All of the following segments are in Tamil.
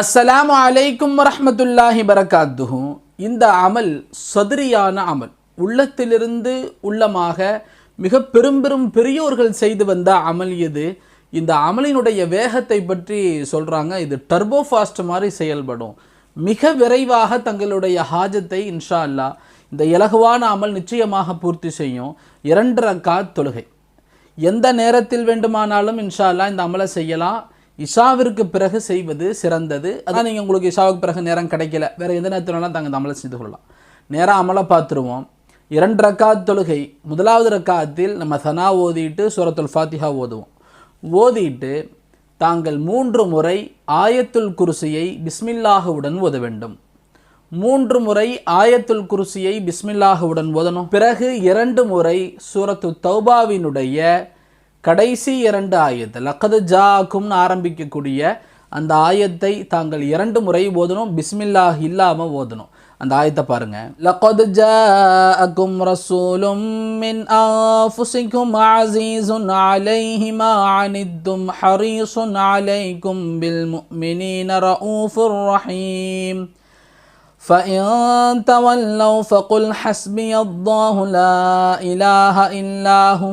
அஸ்ஸலாமு அலைக்கும் வரமத்துல்லாஹி பரகாத்துஹு இந்த அமல் சதுரியான அமல். உள்ளத்திலிருந்து உள்ளமாக மிக பெரும் பெரும் பெரியோர்கள் செய்து வந்த அமல் இது இந்த அமலினுடைய வேகத்தை பற்றி சொல்கிறாங்க இது டர்போ ஃபாஸ்ட் மாதிரி செயல்படும். மிக விரைவாக தங்களுடைய ஹாஜத்தை இன்ஷா அல்லாஹ் இந்த இலகுவான அமல் நிச்சயமாக பூர்த்தி செய்யும். இரண்டரை ரக்காத் தொழுகை. எந்த நேரத்தில் வேண்டுமானாலும் இன்ஷா அல்லா இந்த அமலை செய்யலாம். இஷாவிற்கு பிறகு செய்வது சிறந்தது. அதான் நீங்கள் உங்களுக்கு இஷாவுக்கு பிறகு நேரம் கிடைக்கல. வேறு எந்த நேரத்தினாலும் தாங்க தமிழை அமலை செய்து கொள்ளலாம். நேராக அமலை பார்த்துருவோம். இரண்டு ரக்காத் தொழுகை. முதலாவது ரக்காத்தில் நம்ம சனா ஓதிட்டு சூரத்துல் ஃபாத்திஹா ஓதுவோம். ஓதிட்டு தாங்கள் மூன்று முறை ஆயத்துல் குருசியை பிஸ்மில்லாஹுவுடன் ஓத வேண்டும். மூன்று முறை ஆயத்துல் குருசியை பிஸ்மில்லாஹுவுடன் ஓதணும். பிறகு இரண்டு முறை சூரத்து தௌபாவினுடைய கடைசி இரண்டு ஆயத்து. லக்கது ஜாக்கும்னு ஆரம்பிக்கக்கூடிய அந்த ஆயத்தை தாங்கள் இரண்டு முறை ஓதணும் பிஸ்மில்லாஹ் இல்லாமல் ஓதணும். அந்த ஆயத்தை பாருங்க. லக்கது ஜாக்கும் ரசூலும் மின் ஆஃபுசிக்கும் அசீசுன் அலைஹிமா அனித்தும் ஹரீசுன் அலைக்கும் பில் முஃமினீன ரவுஃபுர் ரஹீம். فإن تولوا فقل حسبي الله لا إله إلا هو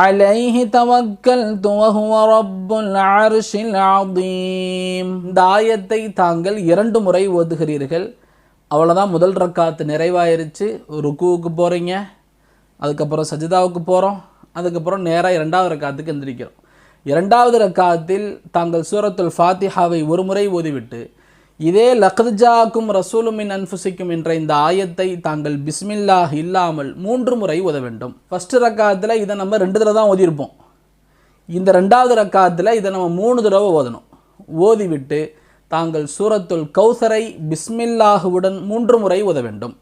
அலைஹி தவக்கல் துவஹுவ ரப்புல் அர்ஷில் அதீம் இந்த ஆயத்தை தாங்கள் இரண்டு முறை ஓதுகிறீர்கள். அவ்வளோதான் முதல் ரக்காத்து நிறைவாயிருச்சு. ருக்குவுக்கு போகிறீங்க அதுக்கப்புறம் சஜிதாவுக்கு போகிறோம் அதுக்கப்புறம் நேராக இரண்டாவது ரக்காத்துக்கு எந்திரிக்கிறோம். இரண்டாவது ரக்காத்தில் தாங்கள் சூரத்துல் ஃபாத்திஹாவை ஒரு முறை ஓதிவிட்டு இதே லக்ஜாக்கும் ரசூலுமின் அன்புசிக்கும் என்ற இந்த ஆயத்தை தாங்கள் பிஸ்மில்லாஹ் இல்லாமல் மூன்று முறை உத வேண்டும். ஃபஸ்ட்டு ரக்காத்தில் இதை நம்ம ரெண்டு தடவை தான் ஓதியிருப்போம். இந்த ரெண்டாவது ரக்காத்தில் இதை நம்ம மூணு தடவை ஓதணும். ஓதிவிட்டு தாங்கள் சூரத்துல் கௌசரை பிஸ்மில்லாஹுவுடன் மூன்று முறை உத வேண்டும்.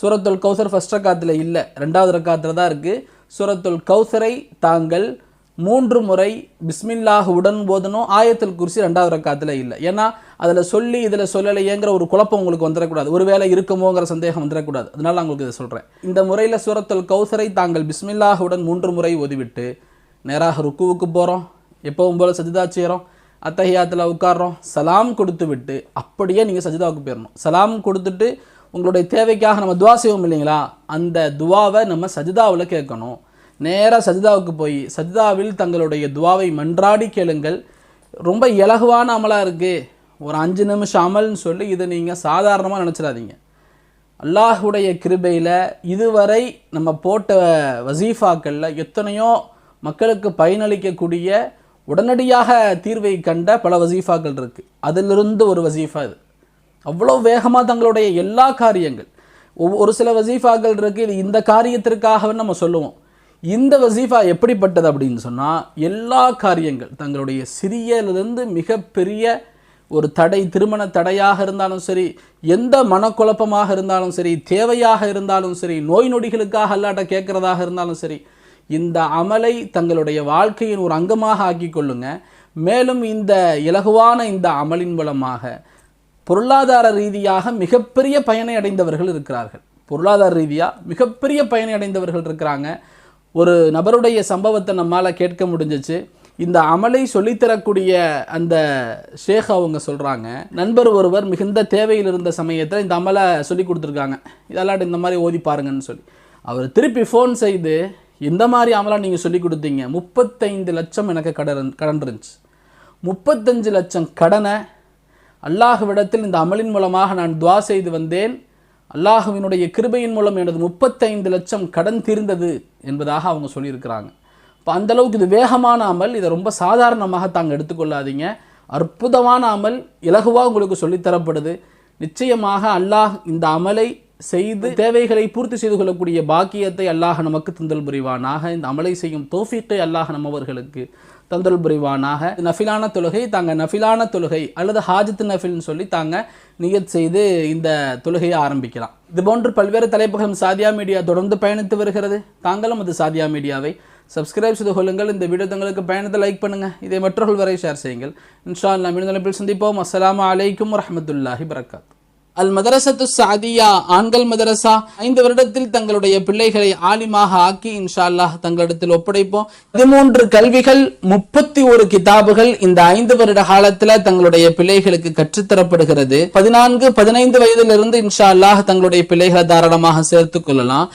சூரத்துல் கௌசர் ஃபஸ்ட் ரக்காத்தில் இல்லை ரெண்டாவது ரக்காத்தில் தான் இருக்குது சூரத்துல் கௌசரை தாங்கள் மூன்று முறை பிஸ்மில்லாஹுடன் போதனும் ஆயத்தில் குறிச்சி ரெண்டாவது ரக்காத்தில் இல்லை. ஏன்னா அதில் சொல்லி இதில் சொல்லலையேங்கிற ஒரு குழப்பம் உங்களுக்கு வந்துடக்கூடாது ஒருவேளை இருக்குமோங்கிற சந்தேகம் வந்துடக்கூடாது அதனால் நான் உங்களுக்கு இதை சொல்கிறேன் இந்த முறையில் சுரத்தல் கௌசரை தாங்கள் பிஸ்மில்லாஹுடன் மூன்று முறை ஒதுவிட்டு நேராக ருக்குவுக்கு போகிறோம் எப்பவும் போல் சஜிதா செய்கிறோம் அத்தஹியாத்தில் உட்காடுறோம் சலாம் கொடுத்து விட்டு அப்படியே நீங்கள் சஜிதாவுக்கு போயிடணும் சலாம் கொடுத்துட்டு உங்களுடைய தேவைக்காக நம்ம துவா செய்வோம் இல்லைங்களா? அந்த துவாவை நம்ம சஜிதாவில் கேட்கணும். நேராக சஜிதாவுக்கு போய் சஜிதாவில் தங்களுடைய துவாவை மன்றாடி கேளுங்கள். ரொம்ப இலகுவான அமலாக இருக்குது ஒரு அஞ்சு நிமிஷம் அமல்னு சொல்லி இதை நீங்கள் சாதாரணமாக நினச்சிடாதீங்க. அல்லாஹுடைய கிருபையில் இதுவரை நம்ம போட்ட வசீஃபாக்களில் எத்தனையோ மக்களுக்கு பயனளிக்கக்கூடிய உடனடியாக தீர்வை கண்ட பல வசீஃபாக்கள் இருக்குது அதிலிருந்து ஒரு வசீஃபா இது. அவ்வளோ வேகமாக தங்களுடைய எல்லா காரியங்கள். ஒரு சில வசீஃபாக்கள் இருக்குது இது இந்த காரியத்திற்காகவே நம்ம சொல்லுவோம். இந்த வசீஃபா எப்படிப்பட்டது அப்படின்னு சொன்னால் எல்லா காரியங்கள் தங்களுடைய சிறியலிருந்து மிகப்பெரிய ஒரு தடை திருமண தடையாக இருந்தாலும் சரி எந்த மனக்குழப்பமாக இருந்தாலும் சரி தேவையாக இருந்தாலும் சரி நோய் நொடிகளுக்காக அல்லாட்ட கேட்குறதாக இருந்தாலும் சரி இந்த அமலை தங்களுடைய வாழ்க்கையின் ஒரு அங்கமாக ஆக்கி கொள்ளுங்க. மேலும் இந்த இலகுவான இந்த அமலின் மூலமாக பொருளாதார ரீதியாக மிகப்பெரிய பயனை அடைந்தவர்கள் இருக்கிறார்கள். பொருளாதார ரீதியாக மிகப்பெரிய பயனை அடைந்தவர்கள் இருக்கிறாங்க. ஒரு நபருடைய சம்பவத்தை நம்மால் கேட்க முடிஞ்சிச்சு. இந்த அமலை சொல்லித்தரக்கூடிய அந்த ஷேக் அவங்க சொல்கிறாங்க நண்பர் ஒருவர் மிகுந்த தேவையில் இருந்த சமயத்தில் இந்த அமலை சொல்லி கொடுத்துருக்காங்க. இதெல்லாம் இந்த மாதிரி ஓதி பாருங்கன்னு சொல்லி. அவர் திருப்பி ஃபோன் செய்து இந்த மாதிரி அமலா நீங்கள் சொல்லி கொடுத்தீங்க. முப்பத்தைந்து லட்சம் எனக்கு கடன் கடன் இருந்துச்சு. முப்பத்தஞ்சு லட்சம் கடனை அல்லாஹ்விடத்தில் இந்த அமலின் மூலமாக நான் துவா செய்து வந்தேன். அல்லாஹுவினுடைய கிருபையின் மூலம் எனது முப்பத்தைந்து லட்சம் கடன் தீர்ந்தது என்பதாக அவங்க சொல்லியிருக்கிறாங்க. இப்போ அந்த அளவுக்கு இது வேகமான அமல் இதை ரொம்ப சாதாரணமாக தாங்க எடுத்துக்கொள்ளாதீங்க. அற்புதமான அமல் இலகுவாக உங்களுக்கு சொல்லித்தரப்படுது. நிச்சயமாக அல்லாஹ் இந்த அமலை செய்து தேவைகளை பூர்த்தி செய்து கொள்ளக்கூடிய பாக்கியத்தை அல்லாஹ் நமக்கு தந்தல் புரிவானாக. இந்த அமலை செய்யும் தோஃபீக்கை அல்லாஹ் நம்மவர்களுக்கு தந்தல் புரிவானாக. நஃபிலான தொழுகை தாங்க நஃபிலான தொழுகை அல்லது ஹாஜத்து நஃபில்னு சொல்லி தாங்க நியத் செய்து இந்த தொழுகையை ஆரம்பிக்கலாம். இது போன்று பல்வேறு தலைப்புகளும் சாதியா மீடியா தொடர்ந்து பயணித்து வருகிறது. தாங்களும் அது சாதியா மீடியாவை சப்ஸ்கிரைப் செய்து கொள்ளுங்கள். இந்த வீடியோ தங்களுக்கு பயணத்தை லைக் பண்ணுங்கள் இதை மற்றவர்கள் வரை ஷேர் செய்யுங்கள். இன்ஷா அல்லா மீண்டும் சந்திப்போம். அஸ்லாம் அலைக்கும் வரமத்துல்லாஹி வரகாத் அல் மதரசத்து சாதியா ஆண்கள் மதரசா ஐந்து வருடத்தில் தங்களுடைய பிள்ளைகளை ஆலிமாக ஆக்கி இன்ஷா அல்லாஹ் தங்களிடத்தில் ஒப்படைப்போம். பதிமூன்று கல்விகள் முப்பத்தி ஒரு கிதாபுகள் இந்த ஐந்து வருட காலத்துல தங்களுடைய பிள்ளைகளுக்கு கற்றுத்தரப்படுகிறது. பதினான்கு பதினைந்து வயதிலிருந்து இன்ஷா அல்லாஹ் தங்களுடைய பிள்ளைகளை தாராளமாக சேர்த்துக் கொள்ளலாம்.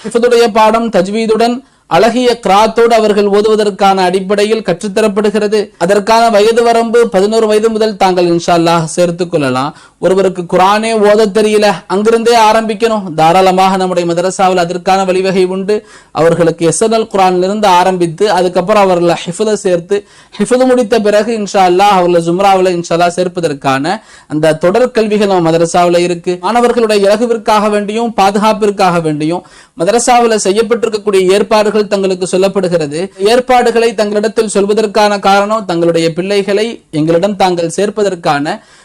பாடம் தஜ்வீதுடன் அழகிய கிராத்தோடு அவர்கள் ஓதுவதற்கான அடிப்படையில் கற்றுத்தரப்படுகிறது. அதற்கான வயது வரம்பு பதினோரு வயது முதல் தாங்கள் இன்ஷால்லா சேர்த்து சேர்த்துக் கொள்ளலாம். ஒருவருக்கு குரானே ஓத தெரியல அங்கிருந்தே ஆரம்பிக்கணும். தாராளமாக நம்முடைய மதரசாவில் அதற்கான வழிவகை உண்டு. அவர்களுக்கு எஸ்என்எல் குரானிலிருந்து ஆரம்பித்து அதுக்கப்புறம் அவர்களை ஹிஃபுத சேர்த்து ஹிஃபுது முடித்த பிறகு இன்ஷா அல்லாஹ் அவர்களை ஜும்ராவில் இன்ஷா அல்லாஹ் சேர்ப்பதற்கான அந்த தொடர் கல்விகள் நம்ம மதரசாவில் இருக்கு. மாணவர்களுடைய இலகுவிற்காக வேண்டியும் பாதுகாப்பிற்காக வேண்டியும் மதரசாவில் செய்யப்பட்டிருக்கக்கூடிய ஏற்பாடுகள் தங்களுக்கு சொல்லப்படுகிறது. ஏற்பாடுகளை தங்களிடத்தில் சொல்வதற்கான காரணம் தங்களுடைய பிள்ளைகளை எங்களிடம் தாங்கள் சேர்ப்பதற்கான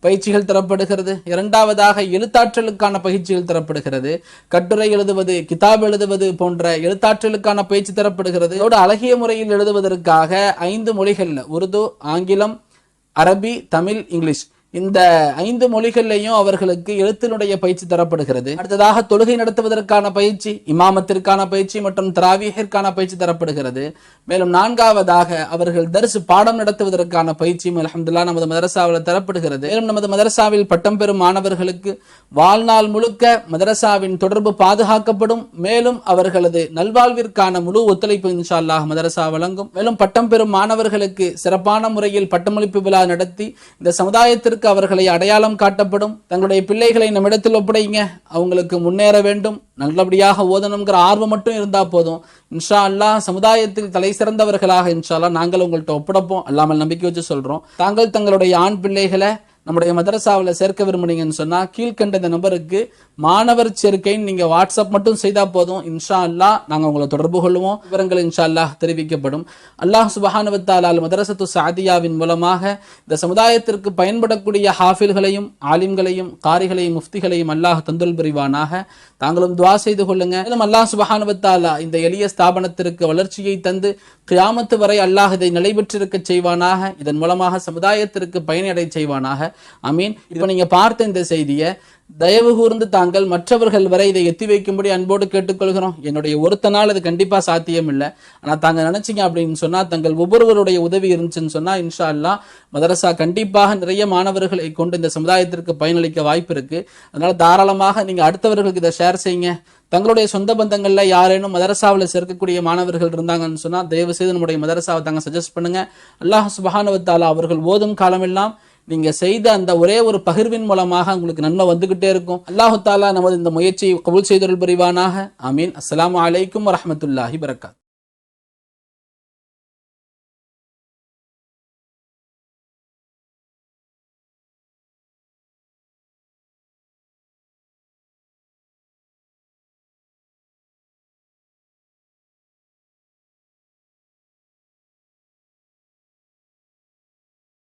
பயிற்சிகள் தரப்படுகிறது. இரண்டாவதாக எழுத்தாற்றலுக்கான பயிற்சிகள் தரப்படுகிறது. கட்டுரை எழுதுவது கிதாப் எழுதுவது போன்ற எழுத்தாற்றலுக்கான பயிற்சி தரப்படுகிறது. அதோடு அழகிய முறையில் எழுதுவதற்காக ஐந்து மொழிகளில் உருது ஆங்கிலம் அரபி தமிழ் இங்கிலீஷ். இந்த ஐந்து மொழிகள்லையும் அவர்களுக்கு எழுத்தினுடைய பயிற்சி தரப்படுகிறது. அடுத்ததாக தொழுகை நடத்துவதற்கான பயிற்சி இமாமத்திற்கான பயிற்சி மற்றும் திராவிகிற்கான பயிற்சி தரப்படுகிறது. மேலும் நான்காவதாக அவர்கள் தரிசு பாடம் நடத்துவதற்கான பயிற்சியும் அலமதுல்லா நமது மதரசாவில் தரப்படுகிறது. மேலும் நமது மதரசாவில் பட்டம் பெறும் மாணவர்களுக்கு வாழ்நாள் முழுக்க மதரசாவின் தொடர்பு பாதுகாக்கப்படும். மேலும் அவர்களது நல்வாழ்விற்கான முழு ஒத்துழைப்பு இன்ஷா அல்லாஹ் மதரசா வழங்கும். மேலும் பட்டம் பெறும் மாணவர்களுக்கு சிறப்பான முறையில் பட்டமளிப்பு விழா நடத்தி இந்த சமுதாயத்திற்கு அவர்களை அடையாளம் காட்டப்படும். தங்களுடைய பிள்ளைகளை நம்மிடத்தில் ஒப்படைங்க. அவங்களுக்கு முன்னேற வேண்டும். நல்லபடியாக ஓதணுங்கிற ஆர்வம் மட்டும் இருந்தால் போதும். இன்ஷா அல்லாஹ் சமுதாயத்தில் தலை சிறந்தவர்களாக இன்ஷா அல்லா நாங்கள் உங்கள்கிட்ட ஒப்படைப்போம். அல்லாமல் நம்பிக்கை வச்சு சொல்கிறோம் தாங்கள் தங்களுடைய ஆண் பிள்ளைகளை நம்முடைய மதரசாவில் சேர்க்க விரும்புனீங்கன்னு சொன்னால் கீழ்கண்ட இந்த நம்பருக்கு மாணவர் சேர்க்கைன்னு நீங்கள் வாட்ஸ்அப் மட்டும் செய்தால் போதும். இன்ஷா அல்லாஹ் நாங்கள் உங்களை தொடர்பு கொள்வோம் விவரங்கள் இன்ஷா அல்லாஹ் தெரிவிக்கப்படும். அல்லாஹ் சுபஹானுவத்தாலால் மதரசத்து சாதியாவின் மூலமாக இந்த சமுதாயத்திற்கு பயன்படக்கூடிய ஹாஃபில்களையும் ஆலிம்களையும் காரிகளையும் முஃப்திகளையும் அல்லாஹ் தந்துல் புரிவானாக. தாங்களும் துவா செய்து கொள்ளுங்க. மேலும் அல்லாஹ் சுபஹானுவத்தாலா இந்த எளிய ஸ்தாபனத்திற்கு வளர்ச்சியை தந்து கியாமத்து வரை அல்லாஹ் இதை நிலைபெற்றிருக்க செய்வானாக. இதன் மூலமாக சமுதாயத்திற்கு பயனடை செய்வானாக. அமீன் இப்போ நீங்கள் பார்த்த இந்த செய்தியை தயவு கூர்ந்து தாங்கள் மற்றவர்கள் வரை இதை எத்தி வைக்கும்படி அன்போடு கேட்டுக்கொள்கிறோம். என்னுடைய ஒருத்த நாள் அது கண்டிப்பாக சாத்தியம் இல்லை ஆனால் தாங்க நினச்சிங்க அப்படின்னு சொன்னால் தங்கள் ஒவ்வொருவருடைய உதவி இருந்துச்சுன்னு சொன்னால் இன்ஷா அல்லாஹ் மதரசா கண்டிப்பாக நிறைய மாணவர்களை கொண்டு இந்த சமுதாயத்திற்கு பயனளிக்க வாய்ப்பு இருக்குது அதனால் தாராளமாக நீங்கள் அடுத்தவர்களுக்கு இதை ஷேர் செய்யுங்க. தங்களுடைய சொந்த பந்தங்களில் யாரேனும் மதரசாவில் சேர்க்கக்கூடிய மாணவர்கள் இருந்தாங்கன்னு சொன்னால் தயவு செய்து நம்முடைய மதரசாவை தாங்க சஜஸ்ட் பண்ணுங்க. அல்லாஹ் சுபஹானுவத்தாலா அவர்கள் ஓதும் காலமெல்லாம் நீங்க செய்த அந்த ஒரே ஒரு பகிர்வின் மூலமாக உங்களுக்கு நன்மை வந்துகிட்டே இருக்கும். அல்லாஹு தாலா நமது இந்த முயற்சியை கபுல் செய்தொருள் புரிவானாக. அமீன் அஸ்லாம் அலைக்கும் வரமத்துல்லாஹி வரகாத்